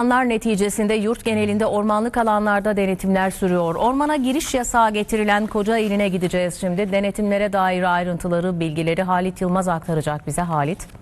Planlar neticesinde yurt genelinde ormanlık alanlarda denetimler sürüyor. Ormana giriş yasağı getirilen koca iline gideceğiz şimdi. Denetimlere dair ayrıntıları, bilgileri Halit Yılmaz aktaracak bize. Halit.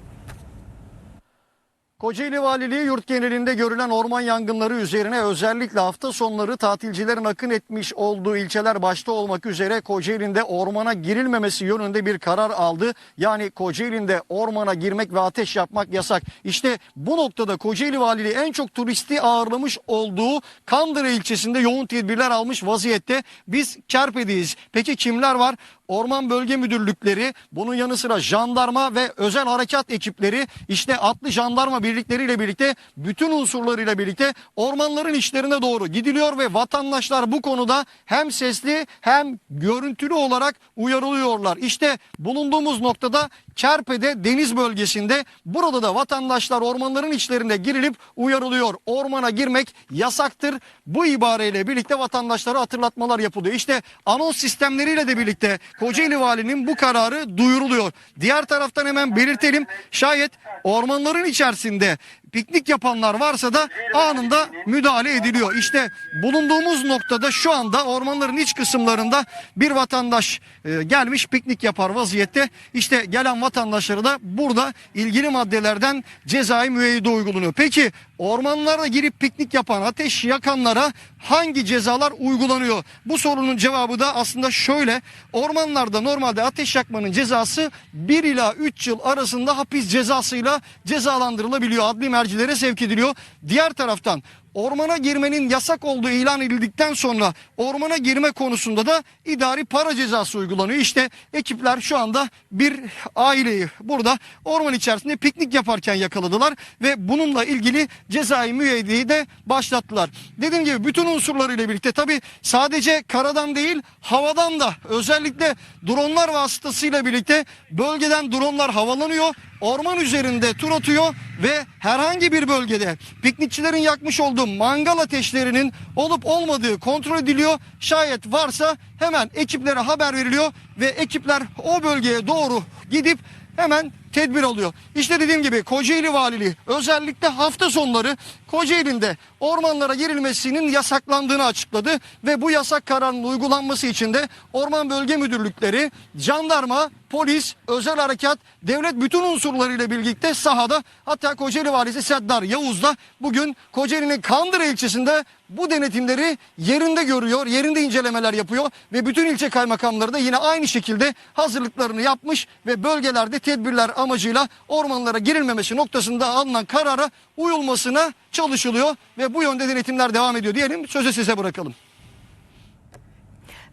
Kocaeli Valiliği yurt genelinde görülen orman yangınları üzerine özellikle hafta sonları tatilcilerin akın etmiş olduğu ilçeler başta olmak üzere Kocaeli'nde ormana girilmemesi yönünde bir karar aldı. Yani Kocaeli'nde ormana girmek ve ateş yapmak yasak. İşte bu noktada Kocaeli Valiliği en çok turisti ağırlamış olduğu Kandıra ilçesinde yoğun tedbirler almış vaziyette. Biz Kerpe'deyiz. Peki kimler var? Orman Bölge Müdürlükleri, bunun yanı sıra jandarma ve özel harekat ekipleri, işte atlı jandarma birlikleriyle birlikte bütün unsurlarıyla birlikte ormanların içlerine doğru gidiliyor ve vatandaşlar bu konuda hem sesli hem görüntülü olarak uyarılıyorlar. İşte bulunduğumuz noktada Kerpe'de deniz bölgesinde burada da vatandaşlar ormanların içlerinde girilip uyarılıyor. Ormana girmek yasaktır. Bu ibareyle birlikte vatandaşlara hatırlatmalar yapılıyor. İşte anons sistemleriyle de birlikte Kocaeli Valinin bu kararı duyuruluyor. Diğer taraftan hemen belirtelim şayet ormanların içerisinde piknik yapanlar varsa da anında müdahale ediliyor. İşte bulunduğumuz noktada şu anda ormanların iç kısımlarında bir vatandaş e, gelmiş piknik yapar vaziyette. İşte gelen vatandaşlara da burada ilgili maddelerden cezai müeyyide uygulanıyor. Peki ormanlara girip piknik yapan, ateş yakanlara hangi cezalar uygulanıyor? Bu sorunun cevabı da aslında şöyle. Ormanlarda normalde ateş yakmanın cezası 1 ila 3 yıl arasında hapis cezasıyla cezalandırılabiliyor. Adli mercilere sevk ediliyor. Diğer taraftan ormana girmenin yasak olduğu ilan edildikten sonra ormana girme konusunda da idari para cezası uygulanıyor. İşte ekipler şu anda bir aileyi burada orman içerisinde piknik yaparken yakaladılar ve bununla ilgili cezai müeyyideyi de başlattılar. Dediğim gibi bütün unsurlarıyla birlikte tabi sadece karadan değil havadan da özellikle dronlar vasıtasıyla birlikte bölgeden dronlar havalanıyor. Orman üzerinde tur atıyor ve herhangi bir bölgede piknikçilerin yakmış olduğu mangal ateşlerinin olup olmadığı kontrol ediliyor. Şayet varsa hemen ekiplere haber veriliyor ve ekipler o bölgeye doğru gidip hemen tedbir alıyor. İşte dediğim gibi Kocaeli Valiliği özellikle hafta sonları Kocaeli'nde ormanlara girilmesinin yasaklandığını açıkladı ve bu yasak kararının uygulanması için de Orman Bölge Müdürlükleri, jandarma, polis, özel harekat, devlet bütün unsurlarıyla birlikte sahada hatta Kocaeli Valisi Seddar Yavuz da bugün Kocaeli'nin Kandıra ilçesinde bu denetimleri yerinde görüyor, yerinde incelemeler yapıyor ve bütün ilçe kaymakamları da yine aynı şekilde hazırlıklarını yapmış ve bölgelerde tedbirler amacıyla ormanlara girilmemesi noktasında alınan karara uyulmasına çalışılıyor ve bu yönde denetimler devam ediyor diyelim. Sözü size bırakalım.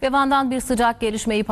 Ve Van'dan bir sıcak gelişmeyi